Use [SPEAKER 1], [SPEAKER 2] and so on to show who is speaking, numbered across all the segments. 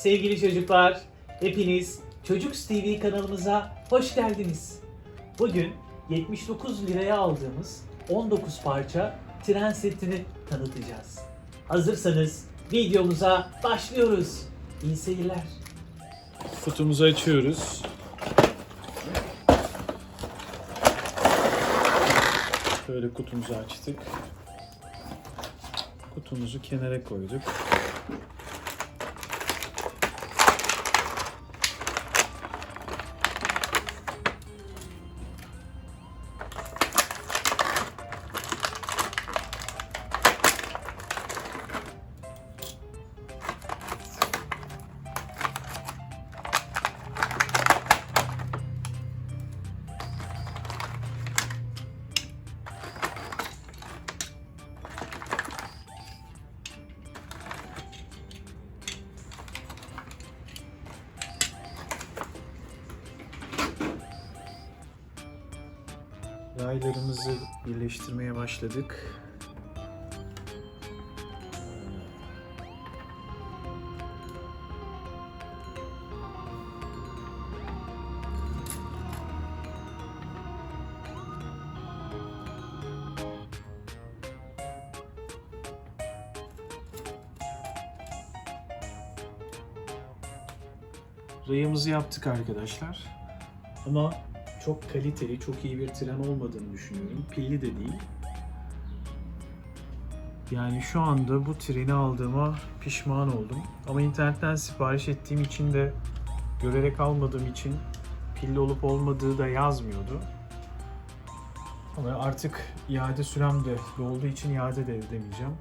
[SPEAKER 1] Sevgili çocuklar, hepiniz Çocuk TV kanalımıza hoş geldiniz. Bugün 79 liraya aldığımız 19 parça tren setini tanıtacağız. Hazırsanız videomuza başlıyoruz. İyi seyirler.
[SPEAKER 2] Kutumuzu açıyoruz. Şöyle kutumuzu açtık. Kutumuzu kenara koyduk. Raylarımızı birleştirmeye başladık. Rayımızı yaptık arkadaşlar. Ama çok kaliteli, çok iyi bir tren olmadığını düşünüyorum. Pilli de değil. Yani şu anda bu treni aldığıma pişman oldum. Ama internetten sipariş ettiğim için de görerek almadığım için pilli olup olmadığı da yazmıyordu. Ama artık iade sürem de dolduğu için iade de edemeyeceğim.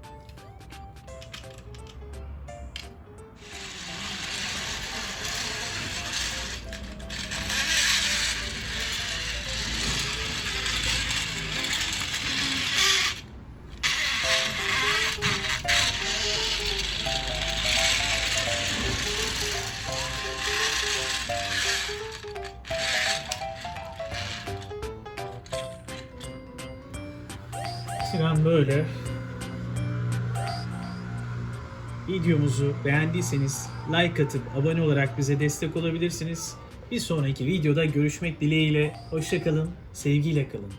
[SPEAKER 2] Tren böyle. Videomuzu beğendiyseniz like atıp abone olarak bize destek olabilirsiniz. Bir sonraki videoda görüşmek dileğiyle. Hoşçakalın, sevgiyle kalın.